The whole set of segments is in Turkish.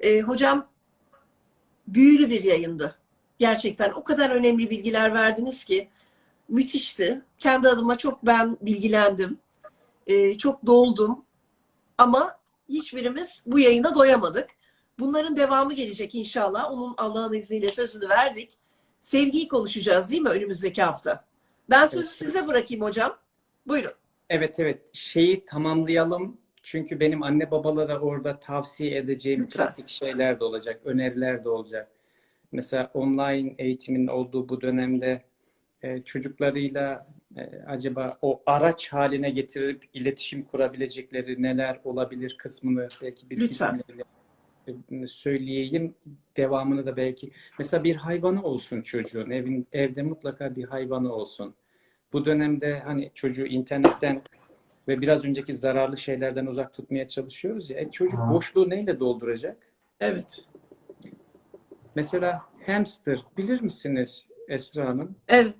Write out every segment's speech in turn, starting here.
Ee, hocam büyülü bir yayındı. Gerçekten o kadar önemli bilgiler verdiniz ki müthişti. Kendi adıma çok ben bilgilendim. Ee, çok doldum. Ama hiçbirimiz bu yayına doyamadık. Bunların devamı gelecek inşallah. Onun Allah'ın izniyle sözünü verdik. Sevgiyi konuşacağız değil mi önümüzdeki hafta? Ben sözü Evet. size bırakayım hocam. Buyurun. Evet evet şeyi tamamlayalım. Çünkü benim anne babalara orada tavsiye edeceğim Lütfen. pratik şeyler de olacak, öneriler de olacak. Mesela online eğitimin olduğu bu dönemde e, çocuklarıyla e, acaba o araç haline getirip iletişim kurabilecekleri neler olabilir kısmını belki bir Lütfen. e, söyleyeyim. Devamını da belki. Mesela bir hayvanı olsun çocuğun. Evin, evde mutlaka bir hayvanı olsun. Bu dönemde hani çocuğu internetten ve biraz önceki zararlı şeylerden uzak tutmaya çalışıyoruz ya. E, çocuk boşluğu neyle dolduracak? Evet. Mesela hamster bilir misiniz Esra Hanım? Evet.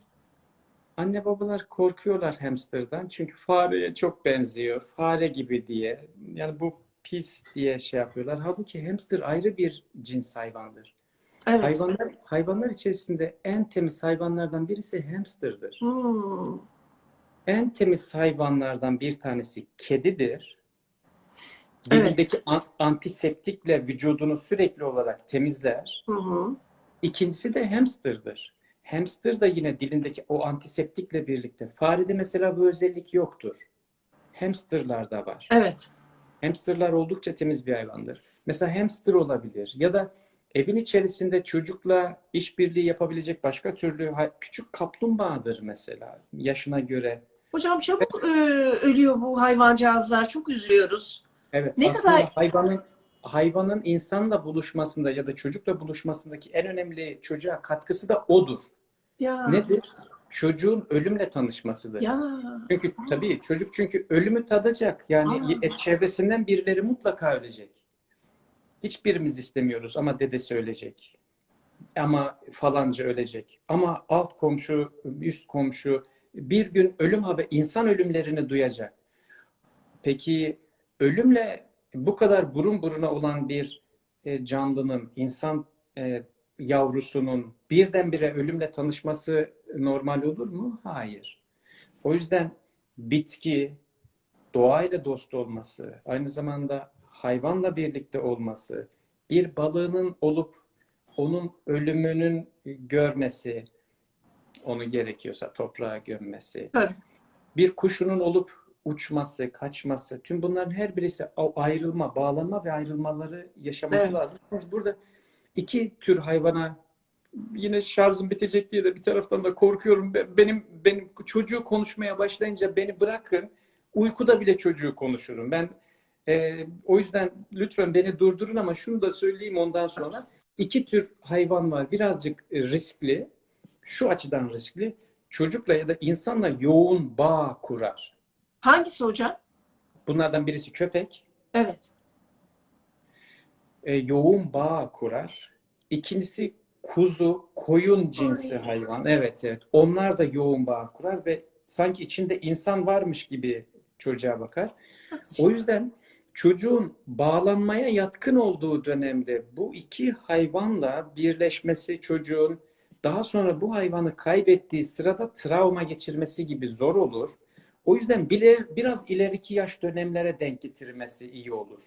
Anne babalar korkuyorlar hamsterdan çünkü fareye çok benziyor. Fare gibi diye. Yani bu pis diye şey yapıyorlar. Halbuki hamster ayrı bir cins hayvandır. Evet. Hayvanlar hayvanlar içerisinde en temiz hayvanlardan birisi hamsterdır. Hmm. En temiz hayvanlardan bir tanesi kedidir. Evet. Dilindeki an- antiseptikle vücudunu sürekli olarak temizler. Hı hı. İkincisi de hamsterdır. Hamster da yine dilindeki o antiseptikle birlikte. Farede mesela bu özellik yoktur. Hamsterlarda var. Evet. Hamsterlar oldukça temiz bir hayvandır. Mesela hamster olabilir ya da evin içerisinde çocukla işbirliği yapabilecek başka türlü küçük kaplumbağadır mesela yaşına göre. Hocam çabuk e, ölüyor bu hayvancağızlar. Çok üzülüyoruz. Evet, Ne aslında kadar- hayvanın hayvanın insanla buluşmasında ya da çocukla buluşmasındaki en önemli çocuğa katkısı da odur. Ya. Nedir? Çocuğun ölümle tanışmasıdır. Ya. Çünkü tabii çocuk çünkü ölümü tadacak. Yani Aa. e, çevresinden birileri mutlaka ölecek. Hiçbirimiz istemiyoruz ama dedesi ölecek. Ama falanca ölecek. Ama alt komşu, üst komşu bir gün ölüm haber, insan ölümlerini duyacak. Peki ölümle bu kadar burun buruna olan bir e, canlının, insan e, yavrusunun birdenbire ölümle tanışması normal olur mu? Hayır. O yüzden bitki, doğayla dost olması, aynı zamanda hayvanla birlikte olması, bir balığının olup onun ölümünün görmesi, onu gerekiyorsa toprağa gömmesi, Tabii. bir kuşunun olup uçması, kaçması, tüm bunların her birisi ayrılma, bağlanma ve ayrılmaları yaşaması Evet. lazım. Biz burada iki tür hayvana yine şarjım bitecek diye de bir taraftan da korkuyorum. Be- Benim benim çocuğu konuşmaya başlayınca beni bırakın. Uykuda bile çocuğu konuşurum. Ben e, o yüzden lütfen beni durdurun ama şunu da söyleyeyim ondan sonra. İki tür hayvan var. Birazcık riskli. Şu açıdan riskli. Çocukla ya da insanla yoğun bağ kurar. Hangisi hocam? Bunlardan birisi köpek. Evet. e, yoğun bağ kurar. İkincisi kuzu, koyun cinsi Ay. hayvan. Evet, evet. Onlar da yoğun bağ kurar ve sanki içinde insan varmış gibi çocuğa bakar. O yüzden çocuğun bağlanmaya yatkın olduğu dönemde bu iki hayvanla birleşmesi çocuğun daha sonra bu hayvanı kaybettiği sırada travma geçirmesi gibi zor olur. O yüzden bile biraz ileriki yaş dönemlere denk getirmesi iyi olur.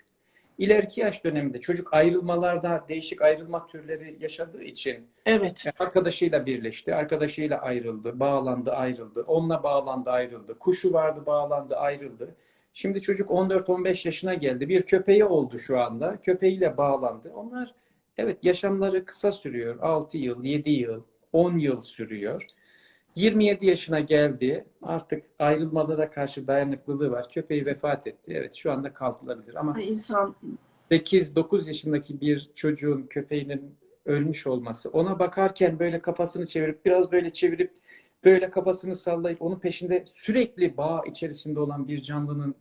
İleriki yaş döneminde çocuk ayrılmalarda değişik ayrılma türleri yaşadığı için Evet. arkadaşıyla birleşti, arkadaşıyla ayrıldı, bağlandı, ayrıldı, onunla bağlandı, ayrıldı, kuşu vardı, bağlandı, ayrıldı. Şimdi çocuk 14-15 yaşına geldi, bir köpeği oldu şu anda, köpeğiyle bağlandı. Onlar evet yaşamları kısa sürüyor, 6 yıl, 7 yıl, 10 yıl sürüyor. 27 yaşına geldi, artık ayrılmalara karşı dayanıklılığı var. Köpeği vefat etti. Evet şu anda kalkılabilir ama Ay, insan 8-9 yaşındaki bir çocuğun köpeğinin ölmüş olması, ona bakarken böyle kafasını çevirip, biraz böyle çevirip, böyle kafasını sallayıp, onun peşinde sürekli bağ içerisinde olan bir canlının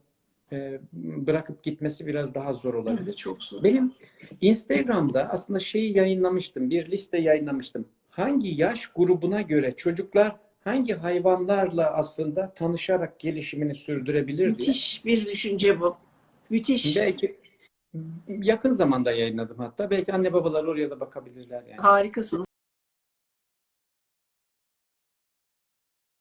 e, bırakıp gitmesi biraz daha zor olabilir. evet, çok zor. Benim Instagram'da aslında şeyi yayınlamıştım, bir liste yayınlamıştım. Hangi yaş grubuna göre çocuklar hangi hayvanlarla aslında tanışarak gelişimini sürdürebilir diye. Müthiş bir düşünce bu. Müthiş. Belki yakın zamanda yayınladım hatta. Belki anne babalar oraya da bakabilirler yani. Harikasın.